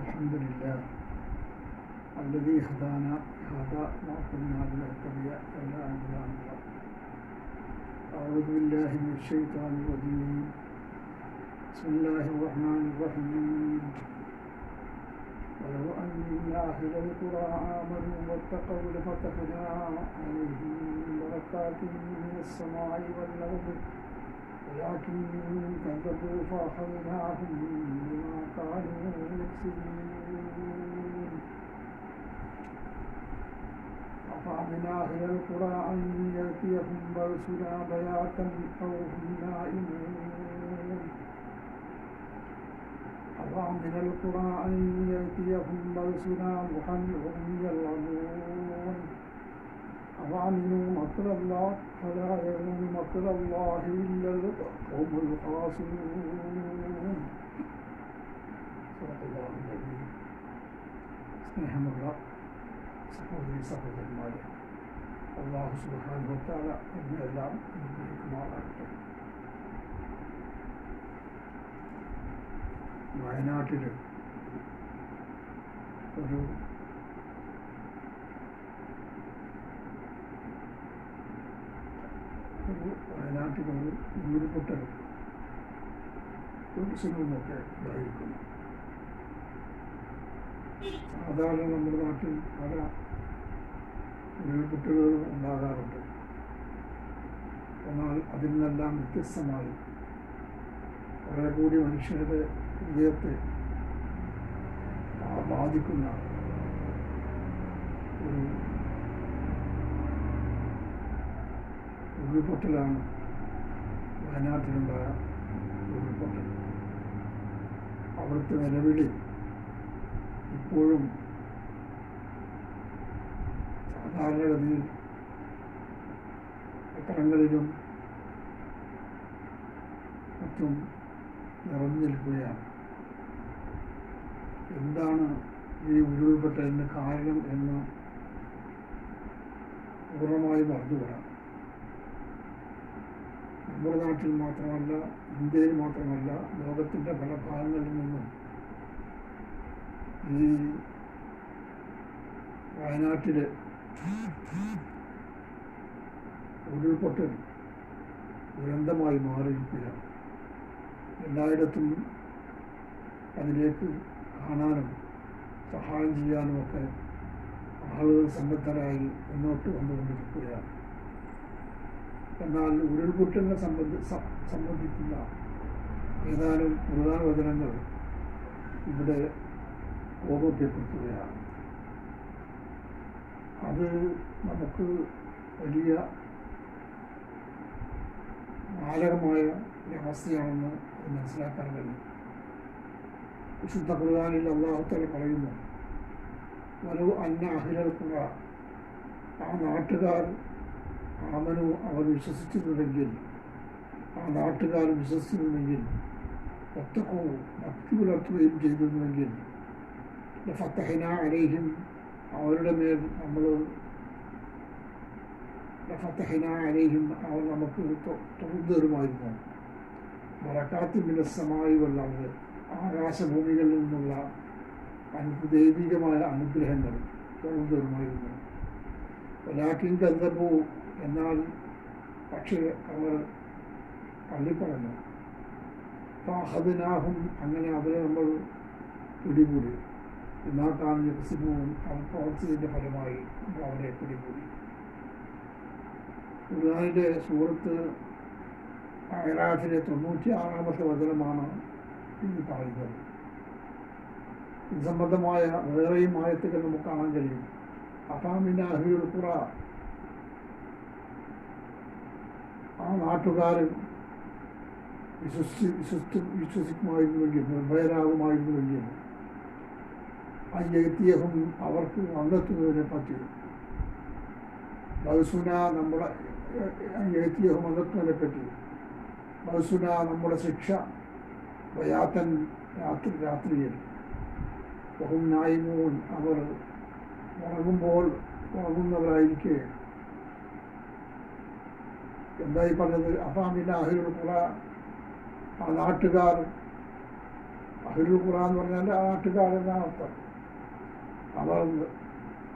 الحمد لله. الذي هدانا هذا ما كنا لنهتدي لولا أن هدانا الله أعوذ بالله من الشيطان الرجيم. بسم الله الرحمن الرحيم. ولو أن أهل القرى آمنوا واتقوا لفتحنا عليهم بركات من السماء والأرض. ولكن كذبوا فأخذناهم بما كانوا يكسبون. أفمن أهل القرى أن يأتيهم بأسنا بياتا أو هم نائمون. أفمن القرى أن يأتيهم بأسنا ضحى وهم يلعبون. أفأمنوا مكر الله فلا يأمن مكر الله إلا القوم الخاسرون صدق الله العظيم സ്നേഹമുള്ള സഹോദരി സഹോദരന്മാരെ അള്ളാഹു സുബാനുഭത്താല എന്നെല്ലാം അനുഗ്രഹിക്കുമാറാകട്ടെ വയനാട്ടിൽ ഒരു ഒരു വയനാട്ടിലൊരു ഉരുൾപൊട്ടൽ ഉത്സവമൊക്കെ ഉണ്ടായിരിക്കുന്നു. സാധാരണ നമ്മുടെ നാട്ടിൽ പല ഉരുൾപൊട്ടലുകളും ഉണ്ടാകാറുണ്ട്. എന്നാൽ അതിൽ നിന്നെല്ലാം വ്യത്യസ്തമായി കുറേ കൂടി മനുഷ്യരുടെ ഹൃദയത്തെ ബാധിക്കുന്ന ഒരു ഉരുൾപൊട്ടലാണ് വയനാട്ടിലുണ്ടായ ഉരുൾപൊട്ടൽ അവിടുത്തെ നിലവിളി ഇപ്പോഴും സാധാരണഗതിയിൽ പത്രങ്ങളിലും മറ്റും നിറഞ്ഞു നിൽക്കുകയാണ്. എന്താണ് ഈ ഉരുൾപൊട്ടലിന് കാരണം എന്ന് പൂർണമായും മറന്നുകൂടാം നമ്മുടെ നാട്ടിൽ മാത്രമല്ല ഇന്ത്യയിൽ മാത്രമല്ല ലോകത്തിന്റെ പല ഭാഗങ്ങളിൽ നിന്നും ഈ വയനാട്ടിൽ ഉരുൾപൊട്ടൽ ദുരന്തമായി മാറിയിരിക്കുകയാണ്. എല്ലായിടത്തും അതിലേക്ക് കാണാനും സഹായം ചെയ്യാനുമൊക്കെ ആളുകൾ സന്നദ്ധരായി മുന്നോട്ട് വന്നുകൊണ്ടിരിക്കുകയാണ്. എന്നാൽ ഉരുൾപൊട്ടലിനെ സംബന്ധി സംബന്ധിക്കുന്ന ഏതാനും പ്രധാന വചനങ്ങൾ ഇവിടെ ഓർമ്മപ്പെടുത്തുകയാണ്. അത് നമുക്ക് വലിയ മാരകമായ ഒരവസ്ഥയാണെന്ന് അത് മനസ്സിലാക്കാൻ കഴിയും. വിശുദ്ധ ഖുർആാനിൽ അള്ളാഹുത്തല പറയുന്നു വലു അന്ന അഹിലൽക്കുക ആ നാട്ടുകാർ ആമനു അവർ വിശ്വസിച്ചിരുന്നെങ്കിൽ ആ നാട്ടുകാർ വിശ്വസിച്ചിരുന്നെങ്കിൽ ഒത്തക്കോ ഭക്തി പുലർത്തുകയും ചെയ്തിരുന്നെങ്കിൽ ഫത്തഹന അലേഹിം അവരുടെ മേൽ നമ്മൾ ഫത്തഹന അലേഹിം അവർ നമുക്ക് തുറന്നു തരുമായിരുന്നു മറക്കാത്തി മിനസ്സമായി വല്ലാതെ ആകാശഭൂമികളിൽ നിന്നുള്ള ദൈവികമായ അനുഗ്രഹങ്ങൾ തുറന്നു തരുമായിരുന്നു ഒലാക്കിൻ എന്നാൽ പക്ഷേ അവർ പള്ളിപ്പറഞ്ഞു ഫാഹദിനാഹും അങ്ങനെ അവരെ നമ്മൾ പിടികൂടി. ഇന്നാക്കാൻ വികസിപ്പവും അവർ പ്രവർത്തിച്ചതിന്റെ ഫലമായി നമ്മൾ അവരെ പിടികൂടി. ഖുർആാനിന്റെ സുഹൃത്ത് അയറാഫിലെ തൊണ്ണൂറ്റി ആറാമത്തെ വചനമാണ് ഇത് പറയുന്നത്. ഇത് സംബന്ധമായ വേറെയും ആയത്തുകൾ നമുക്ക് കാണാൻ കഴിയും. അഫാമിന്റെ അഹിയുൽ ഖുറ ആ നാട്ടുകാരൻ വിശ്വസി വിശ്വസിച്ച് വിശ്വസിക്കുമായിരുന്നുവെങ്കിൽ നിർഭയരാകുമായിരുന്നുവെങ്കിൽ അയ്യത്തിയഹും അവർക്ക് വന്നെത്തുന്നതിനെ പറ്റി. ബൗസുന നമ്മുടെ അയ്യത്തിയഹും വന്നെത്തുന്നതിനെ പറ്റി. ബൗസുന നമ്മുടെ ശിക്ഷ വയാത്തൻ രാത്രി രാത്രിയിൽ. ബഹും നായിമൂൻ അവർ ഉറങ്ങുമ്പോൾ ഉറങ്ങുന്നവരായിരിക്കെ. എന്തായി പറഞ്ഞത്? അഫാമില്ല അഹിരുൾ ഖുറ. ആ നാട്ടുകാർ അഹിരുൽ ഖുറ എന്ന് പറഞ്ഞാൽ ആ നാട്ടുകാർ എന്നാണ് അർത്ഥം? അവർ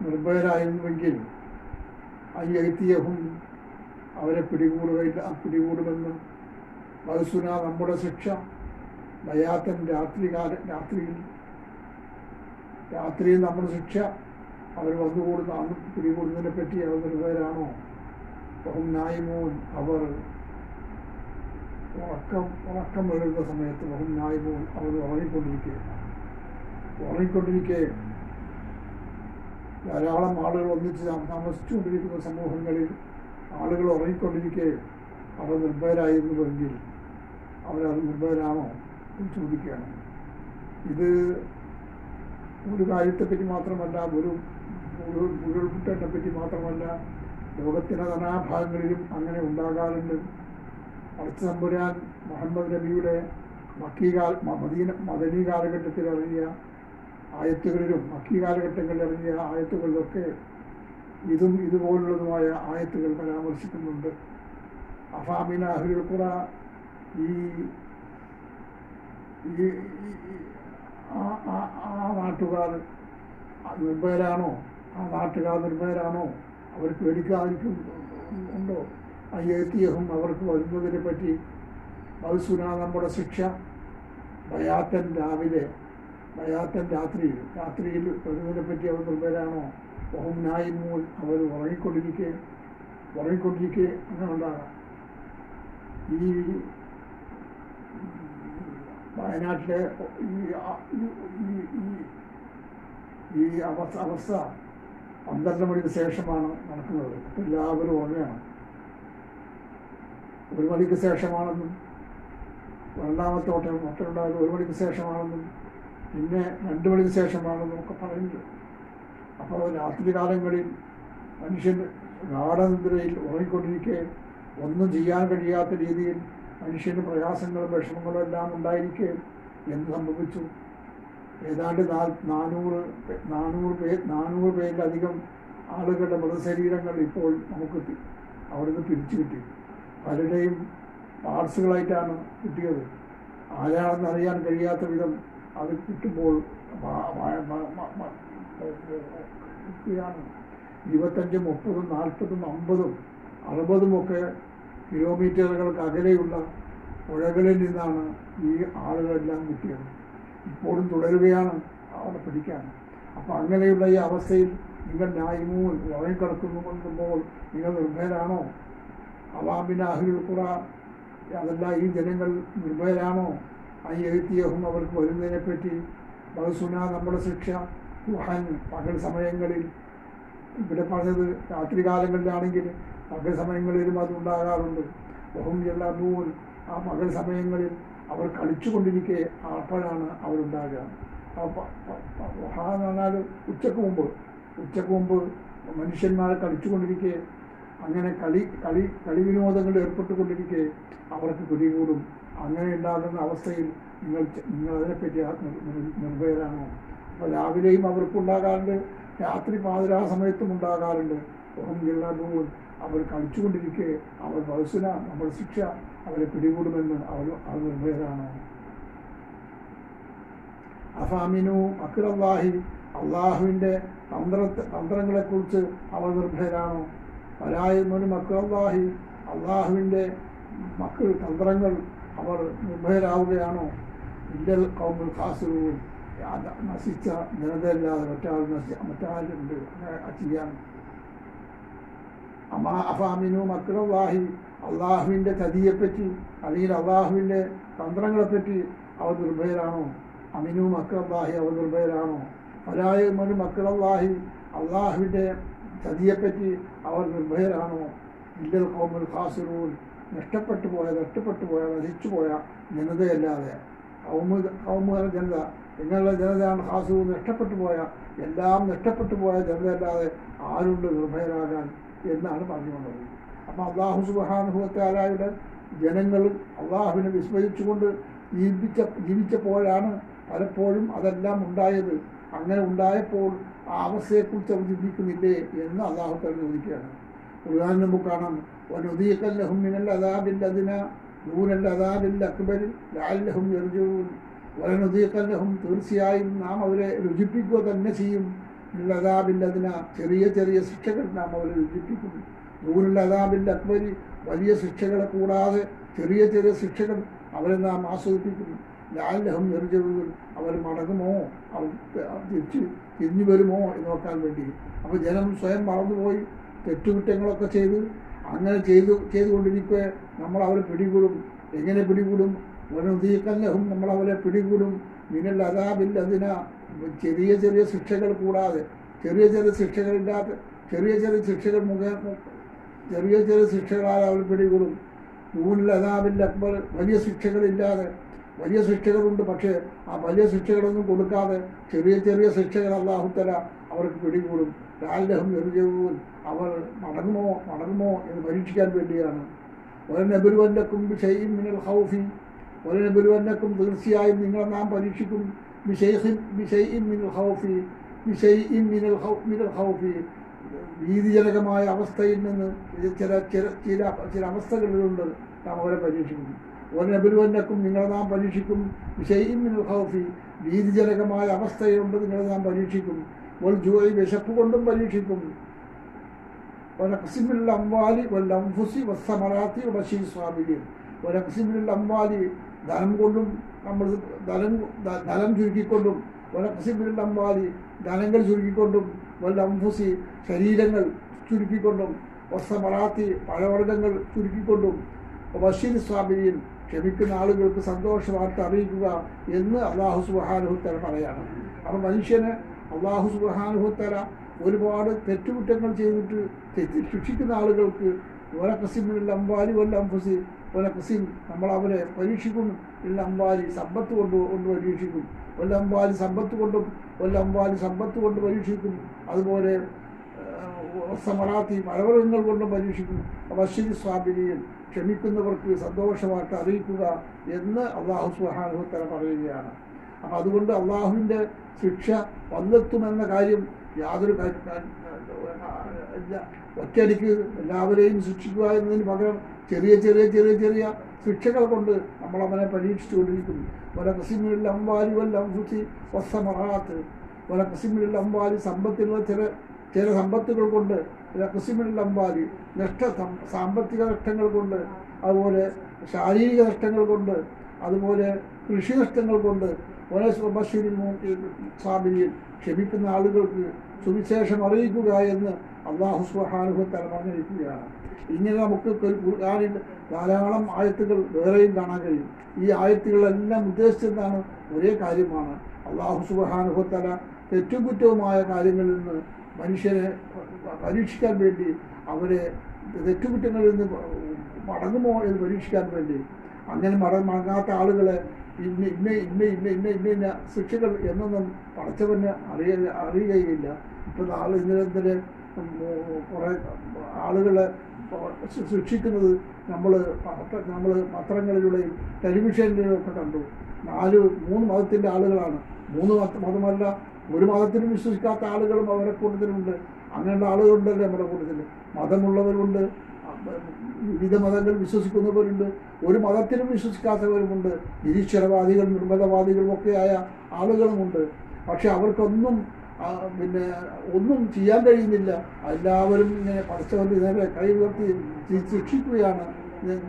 നിർഭയരായിരുന്നുവെങ്കിൽ അയ്യത്തിയഹും അവരെ പിടികൂടുകയില്ല പിടികൂടുമെന്ന്. മധുസുന നമ്മുടെ ശിക്ഷ. ബയാത്തൻ രാത്രികാല രാത്രിയിൽ രാത്രിയിൽ നമ്മുടെ ശിക്ഷ. അവർ വന്നുകൂടുന്ന പിടികൂടുന്നതിനെ പറ്റി അവർ നിർഭയരാണോ? ബഹും നായ്മൂൻ അവർ ഉറക്കം ഉറക്കം വീഴുന്ന സമയത്ത് വഹും നായ്മൂൻ അവർ ഉറങ്ങിക്കൊണ്ടിരിക്കുക ഉറങ്ങിക്കൊണ്ടിരിക്കെ ധാരാളം ആളുകൾ ഒന്നിച്ച് താമ- താമസിച്ചുകൊണ്ടിരിക്കുന്ന സമൂഹങ്ങളിൽ ആളുകൾ ഉറങ്ങിക്കൊണ്ടിരിക്കെ അവർ നിർഭയരായിരുന്നുവെങ്കിൽ അവരത് നിർഭയരാണോ എന്ന് ചോദിക്കുകയാണ്. ഇത് ഒരു കാര്യത്തെപ്പറ്റി മാത്രമല്ല ഒരു ഉരുൾ- ഉരുൾപൊട്ടലിനെ പറ്റി മാത്രമല്ല ലോകത്തിന്റെ നാനാഭാഗങ്ങളിലും അങ്ങനെ ഉണ്ടാകാറുണ്ട്. അടുത്ത തമ്പുരാൻ മുഹമ്മദ് നബിയുടെ മക്കീകാൽ മദീന മദനി കാലഘട്ടത്തിൽ ഇറങ്ങിയ ആയത്തുകളിലും മക്കീ കാലഘട്ടങ്ങളിൽ ഇറങ്ങിയ ആയത്തുകളിലൊക്കെ ഇതും ഇതുപോലുള്ളതുമായ ആയത്തുകൾ പരാമർശിക്കുന്നുണ്ട്. അഫാമിന അഹുൽക്കുറ ഖുറ ഈ ഈ ആ നാട്ടുകാർ നിർഭയരാണോ? ആ നാട്ടുകാർ നിർഭയരാണോ? അവർ പേടിക്കാതിരിക്കും. ഉണ്ടോ? അയ്യത്തിയഹും അവർക്ക് വരുന്നതിനെ പറ്റി മൗസുന നമ്മുടെ ശിക്ഷ. ഭയാത്തൻ രാവിലെ ഭയാത്തൻ രാത്രിയിൽ രാത്രിയിൽ വരുന്നതിനെ പറ്റി അവർ നിർഭരാണോ ഓം നായിമൂൽ അവർ ഉറങ്ങിക്കൊണ്ടിരിക്കെ ഉറങ്ങിക്കൊണ്ടിരിക്കെ അങ്ങനെ ഈ വയനാട്ടിലെ ഈ ഈ- ഈ- അവസ്ഥ പന്ത്രണ്ട് മണിക്ക് ശേഷമാണ് നടക്കുന്നത്. എല്ലാവരും ഓർമ്മയാണ്. ഒരു മണിക്ക് ശേഷമാണെന്നും രണ്ടാമത്തെ ഓട്ടം ഓട്ടമുണ്ടായത് ഒരു മണിക്ക് ശേഷമാണെന്നും പിന്നെ രണ്ട് മണിക്ക് ശേഷമാണെന്നും ഒക്കെ പറയുന്നുണ്ട്. അപ്പോൾ രാത്രി കാലങ്ങളിൽ മനുഷ്യൻ ഗാഠനിദ്രയിൽ ഉറങ്ങിക്കൊണ്ടിരിക്കെ ഒന്നും ചെയ്യാൻ കഴിയാത്ത രീതിയിൽ മനുഷ്യന് പ്രയാസങ്ങളും വിഷമങ്ങളും എല്ലാം ഉണ്ടായിരിക്കെ എന്ത് സംഭവിച്ചു. ഏതാണ്ട് നാനൂറ് നാനൂറ് പേ നാനൂറ് പേരിലധികം ആളുകളുടെ മൃതശരീരങ്ങൾ ഇപ്പോൾ നമുക്ക് അവിടുന്ന് പിരിച്ചു കിട്ടി. പലരുടെയും പാർട്സുകളായിട്ടാണ് കിട്ടിയത്. ആരാണെന്ന് അറിയാൻ കഴിയാത്ത വിധം അത് കിട്ടുമ്പോൾ കിട്ടുകയാണ് ഇരുപത്തഞ്ചും മുപ്പതും നാൽപ്പതും അമ്പതും അറുപതുമൊക്കെ കിലോമീറ്ററുകൾക്ക് അകലെയുള്ള പുഴകളിൽ നിന്നാണ് ഈ ആളുകളെല്ലാം കിട്ടിയത്. ഇപ്പോഴും തുടരുകയാണ് അവിടെ പിടിക്കാൻ അപ്പോൾ അങ്ങനെയുള്ള ഈ അവസ്ഥയിൽ നിങ്ങൾ ന്യായമൂൽ കിടക്കുന്നു കൊണ്ടുമ്പോൾ നിങ്ങൾ നിർഭയരാണോ? അവാമിന അഹിൽ ഖുറ അതല്ല ഈ ജനങ്ങൾ നിർഭയരാണോ? ഐ എഴുത്തിയഹും അവർക്ക് വരുന്നതിനെ പറ്റി ബഹുസുന നമ്മുടെ ശിക്ഷ വുഹാൻ പകൽ സമയങ്ങളിൽ ഇവിടെ പറഞ്ഞത് രാത്രികാലങ്ങളിലാണെങ്കിൽ പകൽ സമയങ്ങളിലും അത് ഉണ്ടാകാറുണ്ട്. ബഹും എല്ലാബൂൻ ആ പകൽ സമയങ്ങളിൽ അവർ കളിച്ചുകൊണ്ടിരിക്കെ അപ്പോഴാണ് അവരുണ്ടാകുക. വുഹാ എന്ന് ഉച്ചയ്ക്ക് മുമ്പ് ഉച്ചയ്ക്ക് മുമ്പ് മനുഷ്യന്മാർ കളിച്ചുകൊണ്ടിരിക്കെ അങ്ങനെ കളി കളി കളി വിനോദങ്ങളിൽ ഏർപ്പെട്ടുകൊണ്ടിരിക്കെ അവർക്ക് പിടികൂടും അങ്ങനെ ഉണ്ടാകുന്ന അവസ്ഥയിൽ നിങ്ങൾ നിങ്ങൾ അതിനെപ്പറ്റി നിർഭയരാണോ? അപ്പോൾ രാവിലെയും അവർക്കുണ്ടാകാറുണ്ട് രാത്രി പാതിരാ സമയത്തും ഉണ്ടാകാറുണ്ട്. ഒന്നും അവർ കളിച്ചുകൊണ്ടിരിക്കെ അവർ ബഹുസുന നമ്മൾ ശിക്ഷ അവരെ പിടികൂടുമെന്ന് അവർ അവർ നിർഭയരാണ് അഫാമിനു അഖിറല്ലാഹി അള്ളാഹുവിന്റെ തന്ത്ര തന്ത്രങ്ങളെക്കുറിച്ച് അവർ നിർഭയരാണോ. പലായുമനും അഖിറല്ലാഹി അള്ളാഹുവിന്റെ മക്കൾ തന്ത്രങ്ങൾ അവർ നിർഭയരാവുകയാണോ. ഇല്ലൽ കൗമുൽ ഖാസിറൂൻ. നശിച്ച ജനതയല്ലാതെ മറ്റാൾ നശി മറ്റാളുണ്ട് അങ്ങനെ ചെയ്യാൻ. അമാ അഫാമിനു മക്കളല്ലാഹി അള്ളാഹുവിന്റെ ചതിയെപ്പറ്റി അല്ലെങ്കിൽ അള്ളാഹുവിന്റെ തന്ത്രങ്ങളെപ്പറ്റി അവ നിർഭയരാണോ? അമിനു മക്കളല്ലാഹി അവ നിർഭയരാണോ? ഫലായമനു മക്കളല്ലാഹി അള്ളാഹുവിന്റെ ചതിയെപ്പറ്റി അവർ നിർഭയരാണോ? ഇല്ലൽ കോമൽ ഖാസിറൂൽ നഷ്ടപ്പെട്ടു പോയ നഷ്ടപ്പെട്ടു പോയ നശിച്ചു പോയ ജനതയല്ലാതെ. കൗമ കൗമുക ജനത. നിങ്ങളുടെ ജനതയാണ് ഖാസു നഷ്ടപ്പെട്ടു പോയ എല്ലാം നഷ്ടപ്പെട്ടു പോയ ജനതയല്ലാതെ ആരുണ്ട് നിർഭയരാകാൻ? എന്നാണ് പറഞ്ഞുകൊണ്ടത് അപ്പം അള്ളാഹു സുബാനുഭവത്താലായുടെ ജനങ്ങളും അള്ളാഹുവിനെ വിസ്മരിച്ചുകൊണ്ട് ജീവിച്ച ജീവിച്ചപ്പോഴാണ് പലപ്പോഴും അതെല്ലാം ഉണ്ടായത്. അങ്ങനെ ഉണ്ടായപ്പോൾ ആ അവസ്ഥയെക്കുറിച്ച് അവർ ചിന്തിക്കുന്നില്ലേ എന്ന് അള്ളാഹു തന്നെ ചോദിക്കുകയാണ്. ഖുർആൻ നമുക്ക് കാണാം. വനുദീഖല്ലഹും മിനൽ അദാബിൽ അതിന ദൂനൽ അദാബിൽ അക്ബർ ലാലഹും യർജൂൻ വരനുദീക്കല്ലഹും തീർച്ചയായും നാം അവരെ രുചിപ്പിക്കുക തന്നെ ചെയ്യും. ലതാബില്ലതിന ചെറിയ ചെറിയ ശിക്ഷകൾ നാം അവരെ രുചിപ്പിക്കും ദൂരുലതാബിന്റെ അക്ബരി വലിയ ശിക്ഷകളെ കൂടാതെ ചെറിയ ചെറിയ ശിക്ഷകൾ അവരെ നാം ആസ്വദിപ്പിക്കുന്നു. ലാലഹം എറിജവുകൾ അവർ മടങ്ങുമോ? അവർ തിരിച്ച് തിരിഞ്ഞു വരുമോ എന്ന് നോക്കാൻ വേണ്ടി. അപ്പോൾ ജനം സ്വയം മറന്നുപോയി തെറ്റുകുറ്റങ്ങളൊക്കെ ചെയ്ത് അങ്ങനെ ചെയ്തു ചെയ്തുകൊണ്ടിരിക്കെ നമ്മൾ അവരെ പിടികൂടും. എങ്ങനെ പിടികൂടും? വനുദീക്കല്ലഹും നമ്മൾ അവരെ പിടികൂടും. മിനൽ അതാബിൽ അതിന ചെറിയ ചെറിയ ശിക്ഷകൾ കൂടാതെ ചെറിയ ചെറിയ ശിക്ഷകളില്ലാത്ത ചെറിയ ചെറിയ ശിക്ഷകൾ മുഖേന ചെറിയ ചെറിയ ശിക്ഷകളാൽ അവർ പിടികൂടും. ഊനിൽ അതാബിൽ അക്ബർ വലിയ ശിക്ഷകളില്ലാതെ വലിയ ശിക്ഷകളുണ്ട് പക്ഷേ ആ വലിയ ശിക്ഷകളൊന്നും കൊടുക്കാതെ ചെറിയ ചെറിയ ശിക്ഷകൾ അള്ളാഹുത്തല അവർക്ക് പിടികൂടും. ലാലഹം എറിഞ്ഞു അവർ മടങ്ങുമോ മടങ്ങുമോ എന്ന് പരീക്ഷിക്കാൻ വേണ്ടിയാണ്. ഒരനബുരുവന്നക്കും വിഷയും മിനൽ ഹൗഫി ഒരനബുരുവന്നക്കും തീർച്ചയായും നിങ്ങളെ നാം പരീക്ഷിക്കും. വിഷയിൻ വിഷയിൻ മിനൽ ഹൗഫി വിഷയിൻ മിനൽ ഹൗ മിനൽ ഹൗഫി ഭീതിജനകമായ അവസ്ഥയിൽ നിന്ന് ചില ചില ചില ചില അവസ്ഥകളിലുണ്ട് നാം അവരെ പരീക്ഷിക്കും ഒരനബുരുവന്നക്കും നിങ്ങളെ നാം പരീക്ഷിക്കും. വിഷയം ഹൗഫി ഭീതിജനകമായ അവസ്ഥയിലുണ്ട് നിങ്ങളെ നാം പരീക്ഷിക്കും. ഒരു ജോലി വിശപ്പ് കൊണ്ടും പരീക്ഷിക്കും. ഒരക്സിമിൽ അംവാലി അംഫുസി വസ്സമറാത്തി വശീ സ്വാമിയും ഒരക്സിമിൽ അംവാലി ധനം കൊണ്ടും നമ്മൾ ധനം ധനം ചുരുക്കിക്കൊണ്ടും. ഒരക്സിമിൽ അംവാലി ധനങ്ങൾ ചുരുക്കിക്കൊണ്ടും. വല്ലംഫുസി ശരീരങ്ങൾ ചുരുക്കിക്കൊണ്ടും വസ്ത്രമറാത്തി പഴവർഗങ്ങൾ ചുരുക്കിക്കൊണ്ടും ബഷീർ സ്വാമിയിൽ ക്ഷമിക്കുന്ന ആളുകൾക്ക് സന്തോഷ വാർത്ത അറിയിക്കുക എന്ന് അള്ളാഹു സുബാനുഹുത്തല പറയാണ്. അപ്പം മനുഷ്യന് അള്ളാഹു സുബാനുഹുത്തല ഒരുപാട് തെറ്റുകുറ്റങ്ങൾ ചെയ്തിട്ട് തെറ്റി ശിക്ഷിക്കുന്ന ആളുകൾക്ക് ഒലക്കസിമിൽ അമ്പാലി വല്ല അംഫസി നമ്മൾ അവരെ പരീക്ഷിക്കും. ഇല്ല അമ്പാലി സമ്പത്ത് കൊണ്ട് കൊണ്ട് പരീക്ഷിക്കും. വല്ല അമ്പാലി സമ്പത്ത് കൊണ്ടും വല്ല അമ്പാലി സമ്പത്ത് കൊണ്ട് പരീക്ഷിക്കും. അതുപോലെ സമറാത്തി മഴവൃഗങ്ങൾ കൊണ്ടും പരീക്ഷിക്കും. ബഷീർ സ്വാബിനിയിൽ ക്ഷമിക്കുന്നവർക്ക് സന്തോഷമായിട്ട് അറിയിക്കുക എന്ന് അള്ളാഹു സുഹാനുഹത്തല പറയുകയാണ്. അപ്പം അതുകൊണ്ട് അള്ളാഹുവിന്റെ ശിക്ഷ വന്നെത്തുമെന്ന കാര്യം യാതൊരു ഒറ്റയടിക്ക് എല്ലാവരെയും ശിക്ഷിക്കുക എന്നതിന് പകരം ചെറിയ ചെറിയ ചെറിയ ചെറിയ ശിക്ഷകൾ കൊണ്ട് നമ്മൾ അവനെ പരീക്ഷിച്ചുകൊണ്ടിരിക്കും വല കസിമിൽ അമ്പാലി വല്ല അംസുസി വസ്സമറാത്ത്. വല കസിമിൽ അമ്പാലി സമ്പത്തിനുള്ള ചില ചില സമ്പത്തുകൾ കൊണ്ട് വല കസിമിൽ അമ്പാലി നഷ്ട സാമ്പത്തിക നഷ്ടങ്ങൾ കൊണ്ട് അതുപോലെ ശാരീരിക നഷ്ടങ്ങൾ കൊണ്ട് അതുപോലെ കൃഷി നഷ്ടങ്ങൾ കൊണ്ട് ഒരേ ബഷീരിൽ സ്വാമിയിൽ ക്ഷമിക്കുന്ന ആളുകൾക്ക് സുവിശേഷം അറിയിക്കുക എന്ന് അള്ളാഹു സുഹാനുഭവത്തല പറഞ്ഞിരിക്കുകയാണ്. ഇങ്ങനെ നമുക്ക് ഖുർആാനിൽ ധാരാളം ആയത്തുകൾ വേറെയും കാണാൻ കഴിയും. ഈ ആയത്തുകളെല്ലാം ഉദ്ദേശിച്ചതാണ് ഒരേ കാര്യമാണ്. അള്ളാഹു സുബാനുഭവത്തല തെറ്റും കുറ്റവുമായ കാര്യങ്ങളിൽ നിന്ന് മനുഷ്യരെ പരീക്ഷിക്കാൻ വേണ്ടി അവരെ തെറ്റുകുറ്റങ്ങളിൽ നിന്ന് മടങ്ങുമോ എന്ന് പരീക്ഷിക്കാൻ വേണ്ടി അങ്ങനെ മട മടങ്ങാത്ത ആളുകളെ ഇന്ന ഇന്ന ഇന്ന ഇന്ന ഇന്ന ഇന്ന ഇന്ന ശിക്ഷകൾ എന്നൊന്നും പടച്ചവന് അറിയ അറിയുകയില്ല. ഇപ്പം നാളെ ഇന്നലെ കുറേ ആളുകളെ ശിക്ഷിക്കുന്നത് നമ്മൾ നമ്മൾ പത്രങ്ങളിലൂടെയും ടെലിവിഷനിലൂടെയും ഒക്കെ കണ്ടു. നാല് മൂന്ന് മതത്തിന്റെ ആളുകളാണ്. മൂന്ന് മത മതമല്ല ഒരു മതത്തിനും വിശ്വസിക്കാത്ത ആളുകളും അവരെ കൂട്ടത്തിലുണ്ട്. അങ്ങനെയുള്ള ആളുകളുണ്ടല്ലേ നമ്മുടെ കൂട്ടത്തിൽ. മതമുള്ളവരുണ്ട് വിവിധ മതങ്ങൾ വിശ്വസിക്കുന്നവരുണ്ട് ഒരു മതത്തിലും വിശ്വസിക്കാത്തവരുമുണ്ട് നിരീശ്വരവാദികൾ നിർമ്മതവാദികളും ഒക്കെയായ ആളുകളുമുണ്ട്. പക്ഷെ അവർക്കൊന്നും പിന്നെ ഒന്നും ചെയ്യാൻ കഴിയുന്നില്ല. എല്ലാവരും ഇങ്ങനെ പഠിച്ചവന്റെ നേരെ കൈ ഉയർത്തി ശി- ശിക്ഷിക്കുകയാണ്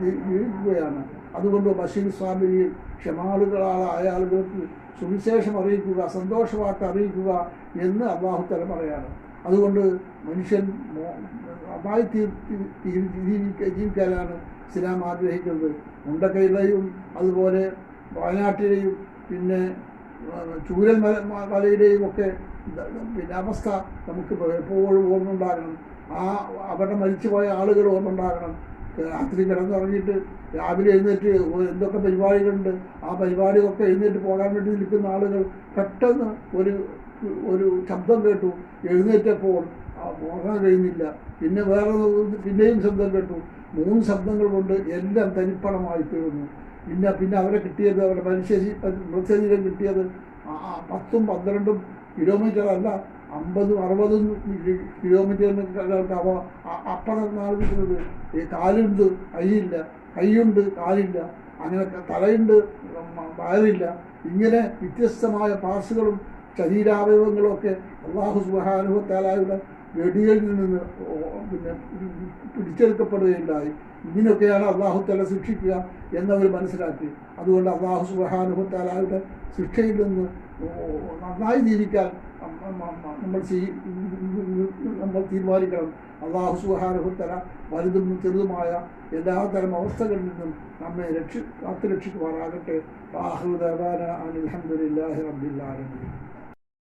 ജീവിക്കുകയാണ് അതുകൊണ്ട് ബഷീർ സ്വാമിയിൽ ക്ഷമാളുകളായ ആളുകൾക്ക് സുവിശേഷം അറിയിക്കുക സന്തോഷവാർത്ത അറിയിക്കുക എന്ന് അള്ളാഹുത്തല പറയാണ്. അതുകൊണ്ട് മനുഷ്യൻ നന്നായി ജീവിക്കാനാണ് ഇസ്ലാം ആഗ്രഹിക്കുന്നത്. മുണ്ടക്കയിലെയും അതുപോലെ വയനാട്ടിലെയും പിന്നെ ചൂരൽ മല മലയിലെയും ഒക്കെ പിന്നെ അവസ്ഥ നമുക്ക് എപ്പോഴും ഓർമ്മയുണ്ടാകണം ആ അവരുടെ മരിച്ചുപോയ ആളുകൾ ഓർമ്മയുണ്ടാകണം രാത്രി കിടന്നുറങ്ങിയിട്ട് രാവിലെ എഴുന്നേറ്റ് എന്തൊക്കെ പരിപാടികളുണ്ട് ആ പരിപാടികളൊക്കെ എഴുന്നേറ്റ് പോകാൻ വേണ്ടി നിൽക്കുന്ന ആളുകൾ പെട്ടെന്ന് ഒരു ഒരു ശബ്ദം കേട്ടു. എഴുന്നേറ്റപ്പോൾ ഉറങ്ങാൻ കഴിയുന്നില്ല. പിന്നെ വേറെ പിന്നെയും ശബ്ദം കേട്ടു. മൂന്ന് ശബ്ദങ്ങൾ കൊണ്ട് എല്ലാം തനിപ്പണമായി തീർന്നു. പിന്നെ പിന്നെ അവരെ കിട്ടിയത് അവരുടെ മനുഷ്യ മൃതശരീരം കിട്ടിയത് പത്തും പന്ത്രണ്ടും കിലോമീറ്റർ അല്ല അമ്പതും അറുപതും കിലോമീറ്ററിനൊക്കെ അവ അപ്പുറം നാൾ കിട്ടുന്നത് ഈ കാലുണ്ട് കൈയില്ല. കൈയുണ്ട് കാലില്ല. അങ്ങനെ തലയുണ്ട് വയറില്ല. ഇങ്ങനെ വ്യത്യസ്തമായ പാർസുകളും ശരീരാവയവങ്ങളും ഒക്കെ അള്ളാഹു സുബാനുഭത്താലായുടെ വെടിയിൽ നിന്ന് പിന്നെ പിടിച്ചെടുക്കപ്പെടുകയുണ്ടായി. ഇതിനൊക്കെയാണ് അള്ളാഹു തല ശിക്ഷിക്കുക എന്നവർ മനസ്സിലാക്കി. അതുകൊണ്ട് അള്ളാഹു സുബാനുഭത്താലായുടെ ശിക്ഷയിൽ നിന്ന് നന്നായി ജീവിക്കാൻ നമ്മ- നമ്മ- നമ്മൾ നമ്മൾ തീരുമാനിക്കണം. അള്ളാഹു സുബാനുഭത്തല വലുതും ചെറുതുമായ എല്ലാതരം അവസ്ഥകളിൽ നിന്നും നമ്മെ രക്ഷി കാത്തുരക്ഷിക്കുവാറാകട്ടെ ആഹ്ലുദാന റബ്ബില്ലാലമീൻ